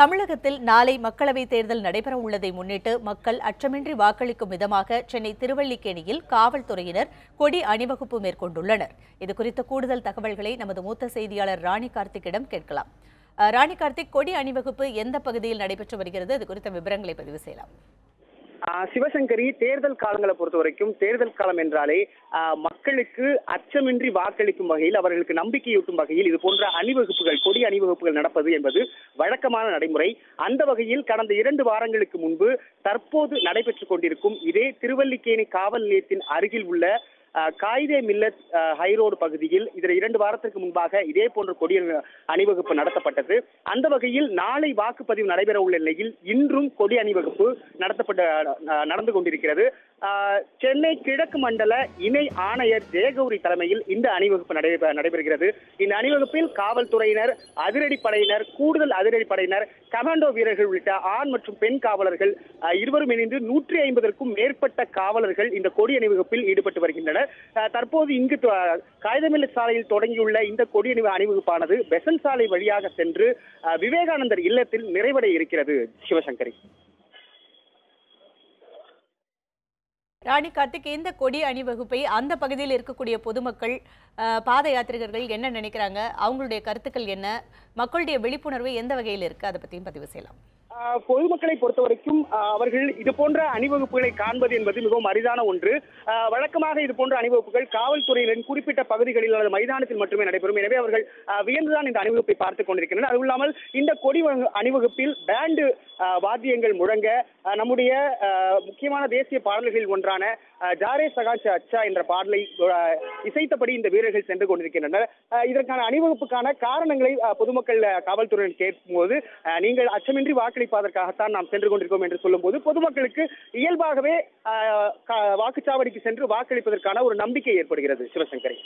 தமிழகத்தில் நாளை மக்களவைத் தேர்தல் நடைபெற உள்ளதை முன்னிட்டு மக்கள் அச்சமின்றி வாக்களிக்கும் விதமாக சென்னை திருவல்லிக்கேணியில் காவல்துறையினர் கொடி அணிவகுப்பு மேற்கொண்டுள்ளனர். இதுகுறித்த கூடுதல் தகவல்களை நமது மூத்த செய்தியாளர் ராணி கார்த்திக்கிடம் கேட்கலாம். ராணி கார்த்திக் கொடி அணிவகுப்பு எந்த பகுதியில் நடைபெற்று வருகிறது? இது குறித்த விவரங்களை பதிவு செய்யலாம். சிவசங்கரி தேர்தல் காலங்களை பொறுத்த வரைக்கும் தேர்தல் காலம் என்றாலே மக்களுக்கு அச்சமின்றி வாக்களிக்கும் வகையில் அவர்களுக்கு நம்பிக்கையூட்டும் வகையில் இது போன்ற அணிவகுப்புகள் கொடி அணிவகுப்புகள் நடப்பது என்பது வழக்கமான நடைமுறை. அந்த வகையில் கடந்த இரண்டு வாரங்களுக்கு முன்பு தற்போது நடைபெற்றுக் கொண்டிருக்கும் இதே திருவல்லிக்கேணி காவல் நிலையத்தின் அருகில் உள்ள காயிதே மில்லத் ஹைரோடு பகுதியில் இதில் இரண்டு வாரத்திற்கு முன்பாக இதே போன்ற கொடிய அணிவகுப்பு நடத்தப்பட்டது. அந்த வகையில் நாளை வாக்குப்பதிவு நடைபெற உள்ள நிலையில் இன்றும் கொடி அணிவகுப்பு நடத்தப்பட்ட நடந்து கொண்டிருக்கிறது. சென்னை கிழக்கு மண்டல இணை ஆணையர் ஜெயகௌரி தலைமையில் இந்த அணிவகுப்பு நடைபெ நடைபெறுகிறது. இந்த அணிவகுப்பில் காவல்துறையினர் அதிரடிப்படையினர் கூடுதல் அதிரடிப்படையினர் கமாண்டோ வீரர்கள் உள்ளிட்ட ஆண் மற்றும் பெண் காவலர்கள் இருவரும் இணைந்து நூற்றி ஐம்பதற்கும் மேற்பட்ட காவலர்கள் இந்த கொடி அணிவகுப்பில் ஈடுபட்டு வருகின்றனர். தற்போது இங்கு து- காகிதமில்ல சாலையில் தொடங்கியுள்ள இந்த கொடி அணிவு அணிவகுப்பானது பெசன் சாலை வழியாக சென்று விவேகானந்தர் இல்லத்தில் நிறைவடைய இருக்கிறது சிவசங்கரி. ராணி கார்த்திக் இந்த கொடி அணிவகுப்பை அந்த பகுதியில் இருக்கக்கூடிய பொதுமக்கள் பாத யாத்திரிகர்கள் என்ன நினைக்கிறாங்க? அவங்களுடைய கருத்துக்கள் என்ன? மக்களுடைய விழிப்புணர்வு எந்த வகையில் இருக்கு? அதை பற்றியும் பதிவு செய்யலாம். பொதுமக்களை பொறுத்த வரைக்கும் அவர்கள் இது போன்ற அணிவகுப்புகளை காண்பது என்பது மிகவும் அரிதான ஒன்று. வழக்கமாக இது போன்ற அணிவகுப்புகள் காவல்துறையினரின் குறிப்பிட்ட பகுதிகளில் அல்லது மைதானத்தில் மட்டுமே நடைபெறும். எனவே அவர்கள் வியந்துதான் இந்த அணிவகுப்பை பார்த்துக் கொண்டிருக்கின்றனர். அதுவும் இல்லாமல் இந்த கொடி அணிவகுப்பில் பேண்டு வாத்தியங்கள் முழங்க நம்முடைய முக்கியமான தேசிய பாடல்களில் ஒன்றான ஜாரே சகாச்ச அச்சா என்ற பாடலை இசைத்தபடி இந்த வீரர்கள் சென்று கொண்டிருக்கின்றனர். இதற்கான அணிவகுப்புக்கான காரணங்களை பொதுமக்கள் காவல்துறையினர் கேட்கும்போது நீங்கள் அச்சமின்றி வாக்களிப்பதற்காகத்தான் நாம் சென்று கொண்டிருக்கோம் என்று சொல்லும்போது பொதுமக்களுக்கு இயல்பாகவே ஆஹ் வாக்குச்சாவடிக்கு சென்று வாக்களிப்பதற்கான ஒரு நம்பிக்கை ஏற்படுகிறது சிவசங்கரி.